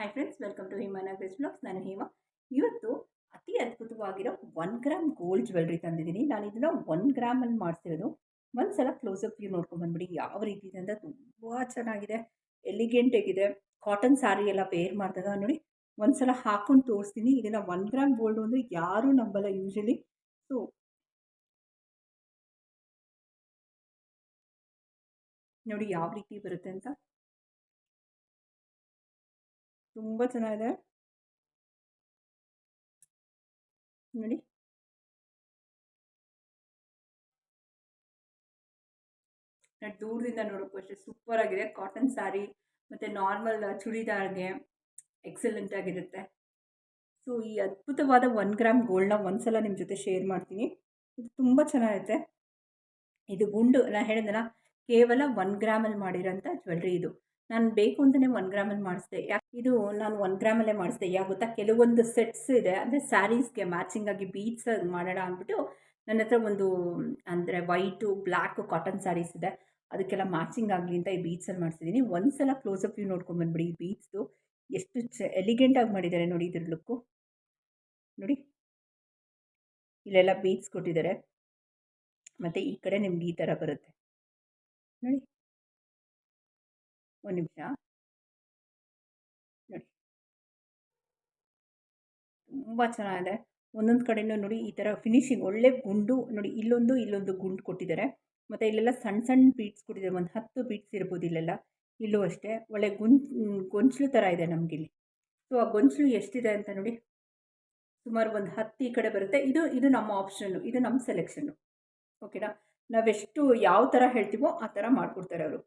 Hi friends welcome to Hima Nagesh vlogs ನಾನು ಹೇಮಾ. ಇವತ್ತು ಅತಿ ಅದ್ಭುತವಾಗಿರೋ ಒನ್ ಗ್ರಾಮ್ ಗೋಲ್ಡ್ ಜ್ಯುವೆಲ್ರಿ ತಂದಿದ್ದೀನಿ. ನಾನು ಇದನ್ನು ಒನ್ ಗ್ರಾಮಲ್ಲಿ ಮಾಡಿಸಿರೋದು. ಒಂದು ಸಲ ಕ್ಲೋಸಪ್ ವ್ಯೂ ನೋಡ್ಕೊಂಡು ಬಂದ್ಬಿಡಿ. ಯಾವ ರೀತಿ ಇದೆ ಅಂತ ತುಂಬ ಚೆನ್ನಾಗಿದೆ. ಎಲಿಗೆಂಟ್ ಆಗಿದೆ. ಕಾಟನ್ ಸ್ಯಾರಿ ಎಲ್ಲ ಪೇರ್ ಮಾಡಿದಾಗ ನೋಡಿ ಒಂದು ಸಲ ಹಾಕ್ಕೊಂಡು ತೋರಿಸ್ತೀನಿ. ಇದನ್ನು ಒನ್ ಗ್ರಾಮ್ ಗೋಲ್ಡು ಅಂದರೆ ಯಾರೂ ನಂಬಲ್ಲ ಯೂಶಲಿ ಸೊ ನೋಡಿ ಯಾವ ರೀತಿ ಬರುತ್ತೆ ಅಂತ. ತುಂಬ ಚೆನ್ನಾಗಿದೆ. ನೋಡಿ. ನಾನು ದೂರದಿಂದ ನೋಡೋಕ್ಕೂ ಅಷ್ಟೇ ಸೂಪರ್ ಆಗಿದೆ. ಕಾಟನ್ ಸ್ಯಾರಿ ಮತ್ತು ನಾರ್ಮಲ್ ಚೂಡಿದಾರ್ಗೆ ಎಕ್ಸಲೆಂಟ್ ಆಗಿರುತ್ತೆ. ಸೊ ಈ ಅದ್ಭುತವಾದ ಒನ್ ಗ್ರಾಮ್ ಗೋಲ್ಡ್ನ ಒಂದು ಸಲ ನಿಮ್ಮ ಜೊತೆ ಶೇರ್ ಮಾಡ್ತೀನಿ. ಇದು ತುಂಬ ಚೆನ್ನಾಗಿರುತ್ತೆ ಇದು ಗುಂಡು, ನಾನು ಹೇಳಿದ್ನಲ್ಲ, ಕೇವಲ ಒನ್ ಗ್ರಾಮಲ್ಲಿ ಮಾಡಿರೋಂಥ ಜ್ಯುವೆಲ್ರಿ ಇದು. ನಾನು ಬೇಕು ಅಂತಲೇ ಒನ್ ಗ್ರಾಮಲ್ಲಿ ಮಾಡಿಸಿದೆ. ಯಾಕೆ ಇದು ನಾನು ಒನ್ ಗ್ರಾಮಲ್ಲೇ ಮಾಡಿಸಿದೆ. ಯಾಕೆ ಗೊತ್ತಾ? ಕೆಲವೊಂದು ಸೆಟ್ಸ್ ಇದೆ. ಅಂದರೆ ಸ್ಯಾರೀಸ್ಗೆ ಮ್ಯಾಚಿಂಗ್ ಆಗಿ ಬೀಟ್ಸ್ ಮಾಡೋಣ ಅಂದ್ಬಿಟ್ಟು ನನ್ನ ಹತ್ರ ಒಂದು, ಅಂದರೆ ವೈಟು ಬ್ಲ್ಯಾಕು ಕಾಟನ್ ಸ್ಯಾರೀಸ್ ಇದೆ. ಅದಕ್ಕೆಲ್ಲ ಮ್ಯಾಚಿಂಗ್ ಆಗಲಿ ಅಂತ ಈ ಬೀಟ್ಸಲ್ಲಿ ಮಾಡಿಸಿದ್ದೀನಿ ಒಂದು ಸಲ ಕ್ಲೋಸಪ್ ವ್ಯೂ ನೋಡ್ಕೊಂಡು ಬಂದ್ಬಿಡಿ ಈ ಬೀಟ್ಸ್ದು ಎಷ್ಟು ಚ ಎಲಿಗೆಂಟಾಗಿ ಮಾಡಿದ್ದಾರೆ ನೋಡಿ ಇದ್ರ ಲುಕ್ಕು ನೋಡಿ. ಇಲ್ಲೆಲ್ಲ ಬೀಟ್ಸ್ ಕೊಟ್ಟಿದ್ದಾರೆ ಮತ್ತು ಈ ಕಡೆ ನಿಮ್ಗೆ ಈ ಥರ ಬರುತ್ತೆ. ನೋಡಿ. ಒಂದು ನಿಮಿಷ. ನೋಡಿ. ತುಂಬ ಚೆನ್ನಾಗಿದೆ. ಒಂದೊಂದು ಕಡೆಯೂ ನೋಡಿ ಈ ಥರ ಫಿನಿಶಿಂಗ್ ಒಳ್ಳೆ ಗುಂಡು ನೋಡಿ ಇಲ್ಲೊಂದು ಇಲ್ಲೊಂದು ಗುಂಡು ಕೊಟ್ಟಿದ್ದಾರೆ. ಮತ್ತು ಇಲ್ಲೆಲ್ಲ ಸಣ್ಣ ಸಣ್ಣ ಬೀಟ್ಸ್ ಕೊಟ್ಟಿದ್ದಾರೆ. ಒಂದು ಹತ್ತು ಬೀಟ್ಸ್ ಇರ್ಬೋದು ಇಲ್ಲೆಲ್ಲ. ಇಲ್ಲೂ ಅಷ್ಟೇ. ಒಳ್ಳೆ ಗುಂ ಗೊಂಚಲು ಥರ ಇದೆ ನಮಗಿಲ್ಲಿ ಸೊ ಆ ಗೊಂಚಲು ಎಷ್ಟಿದೆ ಅಂತ ನೋಡಿ. ಸುಮಾರು ಒಂದು ಹತ್ತು ಈ ಕಡೆ ಬರುತ್ತೆ. ಇದು ಇದು ನಮ್ಮ ಆಪ್ಷನ್ನು ಇದು ನಮ್ಮ ಸೆಲೆಕ್ಷನ್ನು ಓಕೆನಾ ನಾವೆಷ್ಟು ಯಾವ ಥರ ಹೇಳ್ತೀವೋ ಆ ಥರ ಮಾಡಿಕೊಡ್ತಾರೆ ಅವರು.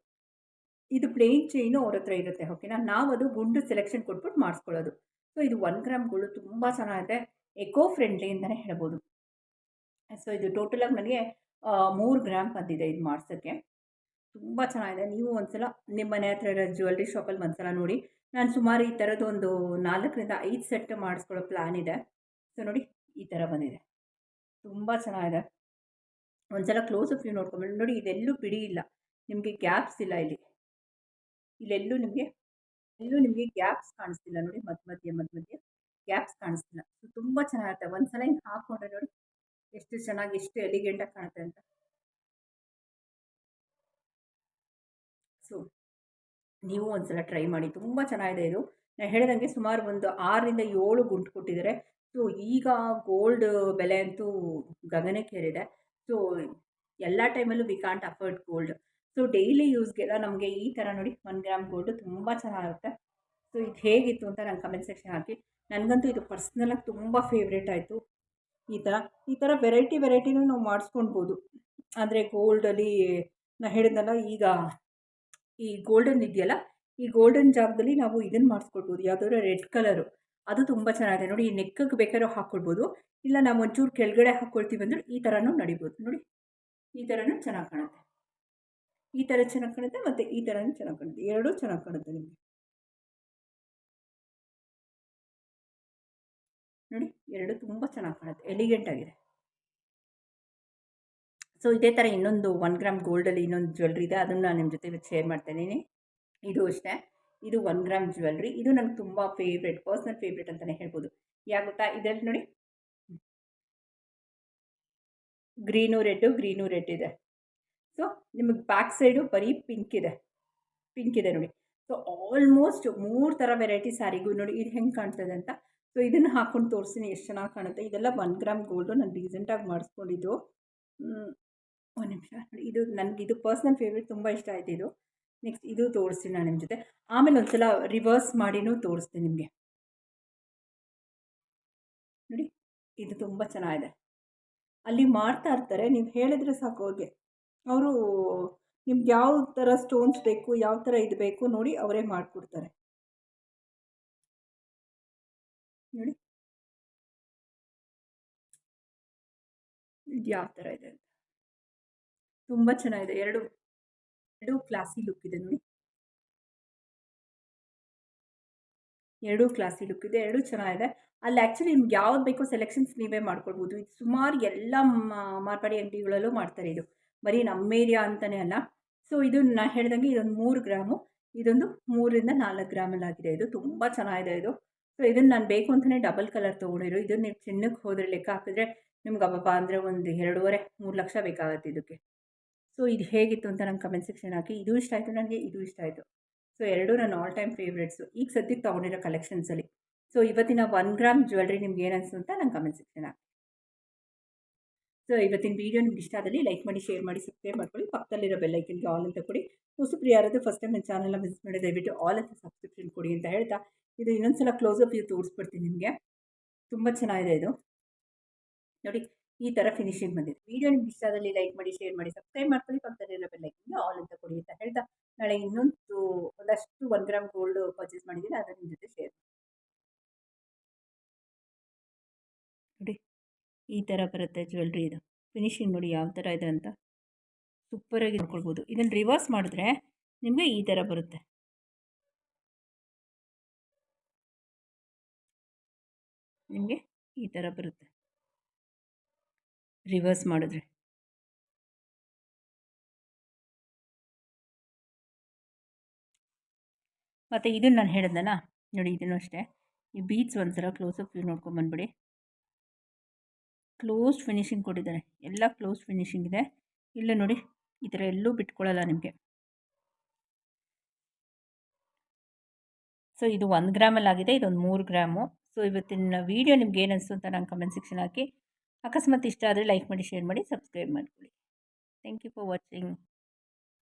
ಇದು ಪ್ಲೇನ್ ಚೈನು ಅವ್ರ ಹತ್ರ ಇರುತ್ತೆ ಓಕೆನಾ ನಾವು ಅದು ಗುಂಡು ಸೆಲೆಕ್ಷನ್ ಕೊಟ್ಬಿಟ್ಟು ಮಾಡಿಸ್ಕೊಳ್ಳೋದು. ಸೊ ಇದು ಒನ್ ಗ್ರಾಮ್ಗಳು ತುಂಬ ಚೆನ್ನಾಗಿದೆ ಎಕೋ ಫ್ರೆಂಡ್ಲಿ ಅಂತಲೇ ಹೇಳ್ಬೋದು. ಸೊ ಇದು ಟೋಟಲಾಗಿ ನನಗೆ ಮೂರು ಗ್ರಾಮ್ ಬಂದಿದೆ ಇದು ಮಾಡಿಸೋಕ್ಕೆ. ತುಂಬ ಚೆನ್ನಾಗಿದೆ. ನೀವು ಒಂದ್ಸಲ ನಿಮ್ಮ ಮನೆ ಹತ್ರ ಇರೋ ಜ್ಯುವೆಲ್ರಿ ಶಾಪಲ್ಲಿ ಒಂದ್ಸಲ ನೋಡಿ. ನಾನು ಸುಮಾರು ಈ ಥರದ್ದು ಒಂದು ನಾಲ್ಕರಿಂದ ಐದು ಸೆಟ್ ಮಾಡಿಸ್ಕೊಳ್ಳೋ ಪ್ಲ್ಯಾನ್ ಇದೆ. ಸೊ ನೋಡಿ, ಈ ಥರ ಬಂದಿದೆ. ತುಂಬ ಚೆನ್ನಾಗಿದೆ. ಒಂದ್ಸಲ ಕ್ಲೋಸಪ್ ವ್ಯೂ ನೋಡ್ಕೊಂಬಿಟ್ಟು ನೋಡಿ, ಇದೆಲ್ಲೂ ಬಿಡಿ ಇಲ್ಲ. ನಿಮಗೆ ಗ್ಯಾಪ್ಸ್ ಇಲ್ಲ ಇಲ್ಲಿ. ಇಲ್ಲೆಲ್ಲೂ ನಿಮಗೆ, ಎಲ್ಲೂ ನಿಮಗೆ ಗ್ಯಾಪ್ಸ್ ಕಾಣಿಸ್ತಿಲ್ಲ ನೋಡಿ ಮಧ್ಯ ಮಧ್ಯೆ ಮಧ್ಯ ಮಧ್ಯೆ ಗ್ಯಾಪ್ಸ್ ಕಾಣಿಸ್ತಿಲ್ಲ. ಸೊ ತುಂಬ ಚೆನ್ನಾಗಿರುತ್ತೆ ಒಂದು ಸಲ ಹಿಂಗೆ ಹಾಕ್ಕೊಂಡ್ರೆ ನೋಡಿ ಎಷ್ಟು ಚೆನ್ನಾಗಿ, ಎಷ್ಟು ಎಲಿಗೆಂಟಾಗಿ ಕಾಣುತ್ತೆ ಅಂತ. ಸೊ ನೀವು ಒಂದು ಸಲ ಟ್ರೈ ಮಾಡಿ. ತುಂಬ ಚೆನ್ನಾಗಿದೆ ಇದು. ನಾನು ಹೇಳಿದಂಗೆ ಸುಮಾರು ಒಂದು ಆರರಿಂದ ಏಳು ಗುಂಟು ಕೊಟ್ಟಿದ್ದಾರೆ. ಸೊ ಈಗ ಗೋಲ್ಡ್ ಬೆಲೆ ಅಂತೂ ಗಗನಕ್ಕೇರಿದೆ. ಸೊ ಎಲ್ಲ ಟೈಮಲ್ಲೂ we can't afford gold daily ಯೂಸ್ಗೆಲ್ಲ ನಮಗೆ ಈ ಥರ ನೋಡಿ ಒನ್ ಗ್ರಾಮ್ ಗೋಲ್ಡು ತುಂಬ ಚೆನ್ನಾಗಿರುತ್ತೆ. ಸೊ ಇದು ಹೇಗಿತ್ತು ಅಂತ ನಂಗೆ ಕಮೆಂಟ್ ಸೆಕ್ಷನ್ ಹಾಕಿ. ನನಗಂತೂ ಇದು ಪರ್ಸ್ನಲಾಗಿ ತುಂಬ ಫೇವ್ರೇಟ್ ಆಯಿತು. ಈ ಥರ ಈ ಥರ ವೆರೈಟಿ ವೆರೈಟಿನೂ ನಾವು ಮಾಡಿಸ್ಕೊಳ್ಬೋದು ಅಂದರೆ ಗೋಲ್ಡಲ್ಲಿ ನಾ ಹೇಳಿದ್ನಲ್ಲ, ಈಗ ಈ ಗೋಲ್ಡನ್ ಇದೆಯಲ್ಲ, ಈ ಗೋಲ್ಡನ್ ಜಾಗದಲ್ಲಿ ನಾವು ಇದನ್ನು ಮಾಡಿಸ್ಕೊಳ್ಬೋದು. ಯಾವುದಾದ್ರು ರೆಡ್ ಕಲರು ಅದು ತುಂಬ ಚೆನ್ನಾಗಿದೆ. ನೋಡಿ, ಈ ನೆಕ್ಕಗೆ ಬೇಕಾದ್ರೂ ಹಾಕ್ಕೊಳ್ಬೋದು ಇಲ್ಲ, ನಾವು ಒಂಚೂರು ಕೆಳಗಡೆ ಹಾಕ್ಕೊಳ್ತೀವಿ ಅಂದರೆ ಈ ಥರನೂ ನಡಿಬೋದು. ನೋಡಿ, ಈ ಥರನೂ ಚೆನ್ನಾಗಿ ಕಾಣುತ್ತೆ. ಈ ಥರ ಚೆನ್ನಾಗಿ ಕಾಣುತ್ತೆ ಮತ್ತು ಈ ಥರನೂ ಚೆನ್ನಾಗಿ ಕಾಣುತ್ತೆ. ಎರಡೂ ಚೆನ್ನಾಗಿ ಕಾಣುತ್ತೆ ನಿಮಗೆ. ನೋಡಿ, ಎರಡು ತುಂಬ ಚೆನ್ನಾಗಿ ಕಾಣುತ್ತೆ. ಎಲಿಗೆಂಟ್ ಆಗಿದೆ. ಸೊ ಇದೇ ಥರ ಇನ್ನೊಂದು ಒನ್ ಗ್ರಾಮ್ ಗೋಲ್ಡಲ್ಲಿ ಇನ್ನೊಂದು ಜ್ಯುವೆಲ್ರಿ ಇದೆ. ಅದನ್ನು ನಾನು ನಿಮ್ಮ ಜೊತೆ ಶೇರ್ ಮಾಡ್ತಾಯಿದ್ದೀನಿ ಇದು ಅಷ್ಟೇ. ಇದು ಒನ್ ಗ್ರಾಮ್ ಜ್ಯುವೆಲ್ರಿ ಇದು ನನಗೆ ತುಂಬ ಫೇವ್ರೆಟ್ ಪರ್ಸ್ನಲ್ ಫೇವ್ರೆಟ್ ಅಂತಲೇ ಹೇಳ್ಬೋದು. ಯಾಕೆ ಗೊತ್ತಾ? ಇದರಲ್ಲಿ ನೋಡಿ. ಗ್ರೀನು ರೆಡ್ಡು ಗ್ರೀನು ರೆಡ್ ಇದೆ. ಸೊ ನಿಮಗೆ ಬ್ಯಾಕ್ ಸೈಡು ಬರೀ ಪಿಂಕ್ ಇದೆ. ಪಿಂಕ್ ಇದೆ ನೋಡಿ. ಸೊ ಆಲ್ಮೋಸ್ಟ್ ಮೂರು ಥರ ವೆರೈಟಿ ಸ್ಯಾರಿಗೂ ನೋಡಿ, ಇದು ಹೆಂಗೆ ಕಾಣ್ತದೆ ಅಂತ. ಸೊ ಇದನ್ನು ಹಾಕ್ಕೊಂಡು ತೋರಿಸ್ತೀನಿ, ಎಷ್ಟು ಚೆನ್ನಾಗಿ ಕಾಣುತ್ತೆ. ಇದೆಲ್ಲ ಒನ್ ಗ್ರಾಮ್ ಗೋಲ್ಡು ನಾನು ರೀಸೆಂಟಾಗಿ ಮಾಡಿಸ್ಕೊಂಡಿದ್ದು. ಒಂದು ನಿಮಿಷ. ನೋಡಿ, ಇದು ನನಗೆ, ಇದು ಪರ್ಸ್ನಲ್ ಫೇವ್ರೇಟ್ ತುಂಬ ಇಷ್ಟ ಆಯಿತು ಇದು. ನೆಕ್ಸ್ಟ್ ಇದು ತೋರಿಸ್ತೀನಿ ನಾನು ನಿಮ್ಮ ಜೊತೆ. ಆಮೇಲೆ ಒಂದು ಸಲ ರಿವರ್ಸ್ ಮಾಡಿನೂ ತೋರಿಸ್ತೀನಿ ನಿಮಗೆ. ನೋಡಿ, ಇದು ತುಂಬ ಚೆನ್ನಾಗಿದೆ. ಅಲ್ಲಿ ಮಾಡ್ತಾ ಇರ್ತಾರೆ. ನೀವು ಹೇಳಿದ್ರೆ ಸಾಕು ಅವ್ರಿಗೆ. ಅವರು ನಿಮ್ಗೆ ಯಾವ ಥರ ಸ್ಟೋನ್ಸ್ ಬೇಕು, ಯಾವ ಥರ ಇದು ಬೇಕು ನೋಡಿ ಅವರೇ ಮಾಡಿಕೊಡ್ತಾರೆ. ನೋಡಿ. ಇದು ಯಾವ ಥರ ಇದೆ ತುಂಬ ಚೆನ್ನಾಗಿದೆ. ಎರಡು ಎರಡು ಕ್ಲಾಸಿ ಲುಕ್ ಇದೆ ನೋಡಿ. ಎರಡೂ ಕ್ಲಾಸಿ ಲುಕ್ ಇದೆ. ಎರಡೂ ಚೆನ್ನಾಗಿದೆ. ಅಲ್ಲಿ ಆ್ಯಕ್ಚುಲಿ ನಿಮ್ಗೆ ಯಾವ್ದು ಬೇಕೋ ಸೆಲೆಕ್ಷನ್ಸ್ ನೀವೇ ಮಾಡ್ಕೊಳ್ಬೋದು ಇದು ಸುಮಾರು ಎಲ್ಲ ಮಾರ್ಪಾಡಿ ಅಂಗಡಿಗಳಲ್ಲೂ ಮಾಡ್ತಾರೆ ಇದು. ಬರೀ ನಮ್ಮ ಏರಿಯಾ ಅಂತಲೇ ಅಲ್ಲ. ಸೊ ಇದು ನಾ ಹೇಳ್ದಂಗೆ ಇದೊಂದು ಮೂರು ಗ್ರಾಮು. ಇದೊಂದು ಮೂರರಿಂದ ನಾಲ್ಕು ಗ್ರಾಮಲ್ಲಾಗಿದೆ. ಇದು ತುಂಬ ಚೆನ್ನಾಗಿದೆ ಇದು. ಸೊ ಇದನ್ನು ನಾನು ಬೇಕು ಅಂತಲೇ ಡಬಲ್ ಕಲರ್ ತೊಗೊಂಡಿರು. ಇದನ್ನು ನೀವು ಚಿನ್ನಕ್ಕೆ ಹೋದರೆ ಲೆಕ್ಕ ಹಾಕಿದ್ರೆ ನಿಮ್ಗೆ ಅಬ್ಬಪ್ಪ ಅಂದರೆ ಒಂದು ಎರಡೂವರೆ, ಮೂರು ಲಕ್ಷ ಬೇಕಾಗುತ್ತೆ ಇದಕ್ಕೆ. ಸೊ ಇದು ಹೇಗಿತ್ತು ಅಂತ ನಂಗೆ ಕಮೆಂಟ್ ಸೆಕ್ಷನ್ ಹಾಕಿ. ಇದು ಇಷ್ಟ ಆಯಿತು ನನಗೆ ಇದು ಇಷ್ಟ ಆಯಿತು. ಸೊ ಎರಡೂ ನನ್ನ ಆಲ್ ಟೈಮ್ ಫೇವ್ರೇಟ್ಸು ಈಗ ಸದ್ಯಕ್ಕೆ ತೊಗೊಂಡಿರೋ ಕಲೆಕ್ಷನ್ಸಲ್ಲಿ ಸೊ ಇವತ್ತಿನ ಒನ್ ಗ್ರಾಮ್ ಜ್ಯುವೆಲ್ರಿ ನಿಮ್ಗೆ ಏನು ಅನಿಸ್ತು ಅಂತ ನಂಗೆ ಕಮೆಂಟ್ ಸೆಕ್ಷನ್ ಹಾಕಿ. ಸೊ ಇವತ್ತಿನ ವೀಡಿಯೋ ನಿಮ್ಗೆ ಇಷ್ಟ ಆದಲ್ಲಿ ಲೈಕ್ ಮಾಡಿ ಶೇರ್ ಮಾಡಿ ಸಬ್ಸ್ಕ್ರೈಬ್ ಮಾಡ್ಕೊಳ್ಳಿ. ಪಕ್ಕದಲ್ಲಿರೋ ಬೆಲ್ಲೈಕನ್ಗೆ ಆಲ್ ಅಂತ ಕೊಡಿ. ಹೊಸಬ್ರು ಯಾರಾದರೂ ಫಸ್ಟ್ ಟೈಮ್ ನನ್ನ ಚಾನಲ್ನ ವಿಸಿಟ್ ಮಾಡಿ ದಯವಿಟ್ಟು ಆಲ್ ಅಂತ ಸಬ್ಸ್ಕ್ರಿಪ್ಷನ್ ಕೊಡಿ ಅಂತ ಹೇಳ್ತಾ. ಇದು ಇನ್ನೊಂದು ಸಲ ಕ್ಲೋಸಪ್ ವ್ಯೂ ತೋರಿಸ್ಬಿಡ್ತೀನಿ ನಿಮಗೆ. ತುಂಬ ಚೆನ್ನಾಗಿದೆ ಇದು. ನೋಡಿ, ಈ ಥರ ಫಿನಿಶಿಂಗ್ ಬಂದಿದೆ. ವೀಡಿಯೋ ನಿಮ್ಗೆ ಇಷ್ಟ ಆದಲ್ಲಿ ಲೈಕ್ ಮಾಡಿ ಶೇರ್ ಮಾಡಿ ಸಬ್ಸ್ಕ್ರೈಬ್ ಮಾಡ್ಕೊಳ್ಳಿ. ಪಕ್ಕದಲ್ಲಿರೋ ಬೆಲ್ಲೈಕನ್ಗೆ ಆಲ್ ಅಂತ ಕೊಡಿ ಅಂತ ಹೇಳ್ತಾ. ನಾಳೆ ಇನ್ನೊಂದು ಒಂದಷ್ಟು ಒನ್ ಗ್ರಾಮ್ ಗೋಲ್ಡ್ ಪರ್ಚೇಸ್ ಮಾಡಿದ್ದೀನಿ ಅದನ್ನ ಈ ಥರ ಬರುತ್ತೆ ಜ್ಯುವೆಲ್ರಿ ಇದು. ಫಿನಿಶಿಂಗ್ ನೋಡಿ ಯಾವ ಥರ ಇದೆ ಅಂತ ಸೂಪರಾಗಿ ನೋಡ್ಕೊಳ್ಬೋದು. ಇದನ್ನು ರಿವರ್ಸ್ ಮಾಡಿದ್ರೆ ನಿಮಗೆ ಈ ಥರ ಬರುತ್ತೆ. ನಿಮಗೆ ಈ ಥರ ಬರುತ್ತೆ. ರಿವರ್ಸ್ ಮಾಡಿದ್ರೆ. ಮತ್ತು ಇದನ್ನು ನಾನು ಹೇಳಿದ್ನಲ್ಲ, ನೋಡಿ ಇದನ್ನು ಅಷ್ಟೇ. ಈ ಬೀಚ್ ಒಂಥರ ಕ್ಲೋಸಪ್ ವ್ಯೂ ನೋಡ್ಕೊಂಬಂದ್ಬಿಡಿ ಕ್ಲೋಸ್ ಫಿನಿಶಿಂಗ್ ಕೊಟ್ಟಿದ್ದಾರೆ. ಎಲ್ಲ ಕ್ಲೋಸ್ ಫಿನಿಶಿಂಗ್ ಇದೆ. ಇಲ್ಲ ನೋಡಿ, ಈ ಥರ ಎಲ್ಲೂ ಬಿಟ್ಕೊಳ್ಳಲ್ಲ ನಿಮಗೆ. ಸೊ, ಇದು ಒಂದು ಗ್ರಾಮಲ್ಲಿ ಆಗಿದೆ, ಇದೊಂದು ಮೂರು ಗ್ರಾಮು. ಸೊ, ಇವತ್ತಿನ ವೀಡಿಯೋ ನಿಮ್ಗೆ ಏನು ಅನಿಸ್ತು ಅಂತ ನಾನು ಕಮೆಂಟ್ ಸೆಕ್ಷನ್ ಹಾಕಿ. ಅಕಸ್ಮಾತ್ ಇಷ್ಟ ಆದರೆ ಲೈಕ್ ಮಾಡಿ ಶೇರ್ ಮಾಡಿ ಸಬ್ಸ್ಕ್ರೈಬ್ ಮಾಡ್ಕೊಳ್ಳಿ. Thank you for watching